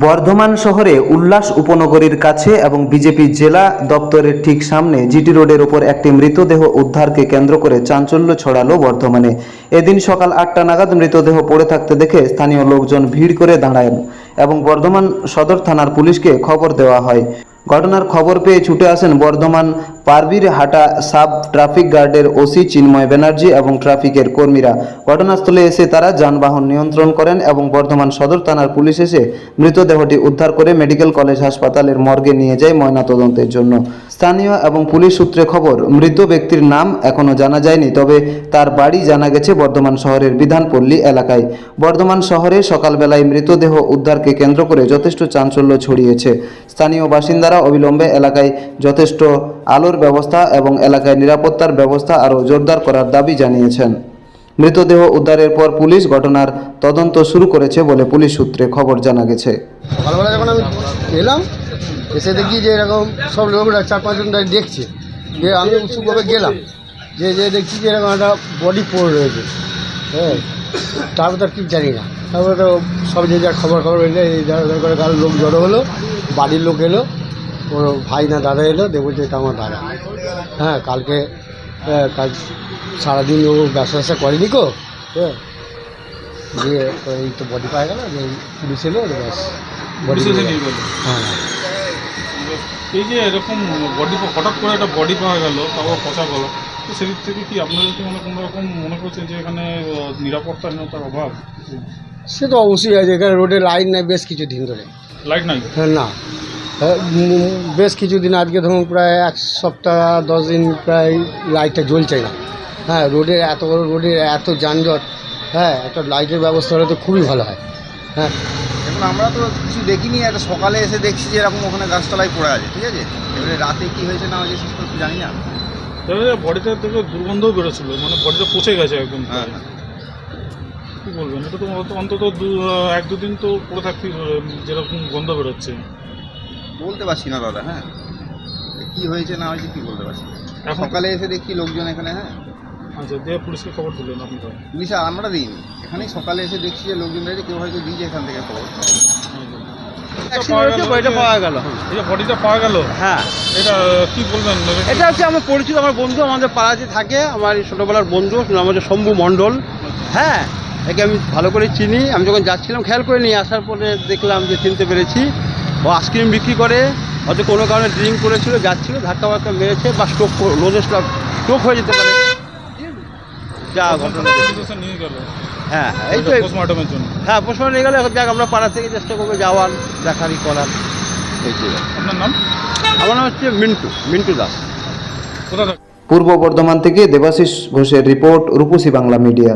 বর্ধমান শহরে উল্লাস উপনগরীর কাছে এবং বিজেপি জেলা দপ্তরের ঠিক সামনে জিটি রোডের ওপর একটি মৃতদেহ উদ্ধারকে কেন্দ্র করে চাঞ্চল্য ছড়ালো বর্ধমানে। এদিন সকাল আটটা নাগাদ মৃতদেহ পড়ে থাকতে দেখে স্থানীয় লোকজন ভিড় করে দাঁড়ায় এবং বর্ধমান সদর থানার পুলিশকে খবর দেওয়া হয়। ঘটনার খবর পেয়ে ছুটে আসেন বর্ধমান পারবির হাটা সাব ট্রাফিক গার্ডের ওসি চিন্ময় ব্যানার্জি এবং ট্রাফিকের কর্মীরা ঘটনাস্থলে এসে তারা যানবাহন নিয়ন্ত্রণ করেন এবং বর্ধমান সদর থানার পুলিশ এসে মৃতদেহটি উদ্ধার করে মেডিকেল কলেজ হাসপাতালের মর্গে নিয়ে যায় ময়নাতদন্তের জন্য। স্থানীয় এবং পুলিশ সূত্রে খবর, মৃত ব্যক্তির নাম এখনও জানা যায়নি, তবে তার বাড়ি জানা গেছে বর্ধমান শহরের বিধানপল্লী এলাকায়। বর্ধমান শহরে সকালবেলায় মৃতদেহ উদ্ধারকে কেন্দ্র করে যথেষ্ট চাঞ্চল্য ছড়িয়েছে। স্থানীয় বাসিন্দারা অবিলম্বে এলাকায় যথেষ্ট আলোর ব্যবস্থা এবং এলাকায় নিরাপত্তার ব্যবস্থা আরও জোরদার করার দাবি জানিয়েছেন। মৃতদেহ উদ্ধারের পর পুলিশ ঘটনার তদন্ত শুরু করেছে বলে পুলিশ সূত্রে খবর জানা গেছে। যখন আমি এলাম, এসে দেখি যে এরকম সব লোকরা চার পাঁচজন দেখছে। যে আমি উৎসুকভাবে গেলাম। যে যে দেখছি যে এরকম একটা বডি পড়ে রয়েছে। হ্যাঁ তারপর তো আর কি জানি না। তারপরে তো সব যে যা খবর খবর এলে, এই ধর করে কারও লোক জড়ো হলো, বাড়ির লোক এলো। ওর ভাই না দাদা এলো দেখব যে এটা আমার দাদা। হ্যাঁ কালকে কাল সারাদিন ও ব্যবসা ব্যবসা করেনি কো হ্যাঁ। দিয়ে এই তো বডি পাওয়া গেল যে পুলিশ এলো ব্যাস বডি নিয়ে হ্যাঁ এই যে এরকম বডি হঠাৎ করে একটা বডি পাওয়া গেল তাও পচা গেল তো সেদিক থেকে কি আপনাদের কি মানে কোনো রকম মনে করছেন যে এখানে আহ, নিরাপত্তাহীনতার অভাব? সে তো অবশ্যই আছে এখানে রোডে লাইন নাই বেশ কিছু দিন ধরে। লাইট নাই? হ্যাঁ না। হ্যাঁ, বেশ কিছুদিন আজকে ধরুন প্রায় এক সপ্তাহ দশ দিন প্রায় লাইটটা জ্বলছে না। হ্যাঁ রোডের এত বড় রোডে এত যানজট হ্যাঁ একটা লাইটের ব্যবস্থা হলে তো খুবই ভালো হয়। হ্যাঁ। এখন আমরা তো কিছু দেখিনি একটা সকালে এসে দেখছি যে এরকম ওখানে গাছতলায় পড়ে আছে ঠিক আছে? এবারে রাতে কি হয়েছে না হয়েছে সেটা তো জানি না। তবে বডিটা থেকে দুর্গন্ধও বেরোছিল মানে বডিটা পচে গেছে একদম হ্যাঁ হ্যাঁ। কি বলবেন এটা তো অন্তত দু- এক দুদিন তো পড়ে থাকতে যেরকম গন্ধ বেরোচ্ছে। বলতে পারছি না দাদা হ্যাঁ। কি হয়েছে না হয়েছে কি বলতে পারছি সকালে এসে দেখছি লোকজন এখানে হ্যাঁ। আচ্ছা দিয়ে পুলিশকে খবর দিলেন পুলিশ আমরা দিইনি। এখানেই সকালে এসে দেখছি যে লোকজন রয়েছে কেউ হয়তো দিয়েছে এখান থেকে খবর। পাওয়া গেল এই যে বডিটা পাওয়া গেল? হ্যাঁ। এটা কি বলবেন এটা হচ্ছে আমার পরিচিত আমার বন্ধু আমাদের পাড়াতে থাকে আমার এই ছোটোবেলার বন্ধু নাম হচ্ছে শম্ভু মণ্ডল। হ্যাঁ একে আমি ভালো করে চিনি। আমি যখন যাচ্ছিলাম খেয়াল করে নিয়ে আসার পরে দেখলাম যে চিনতে পেরেছি। ও আইসক্রিম বিক্রি করে হয়তো কোনো কারণে ড্রিঙ্ক করেছিল যাচ্ছিল ধাক্কা বাক্কা মেরেছে বা স্ট্রোক লোজে স্ট্রোক হয়ে যেতে পারে। যা ঘটনা গেল। হ্যাঁ এই তো পোস্টমর্টমের জন্য। হ্যাঁ নিয়ে গেলে দেখ আমরা পাড়া থেকে চেষ্টা করব যাওয়ার দেখারি করার। এই আপনার নাম? আমার নাম হচ্ছে মিন্টু মিন্টু দাস। কোথা পূর্ব বর্ধমান থেকে দেবাশিস ঘোষের রিপোর্ট রূপসী বাংলা মিডিয়া।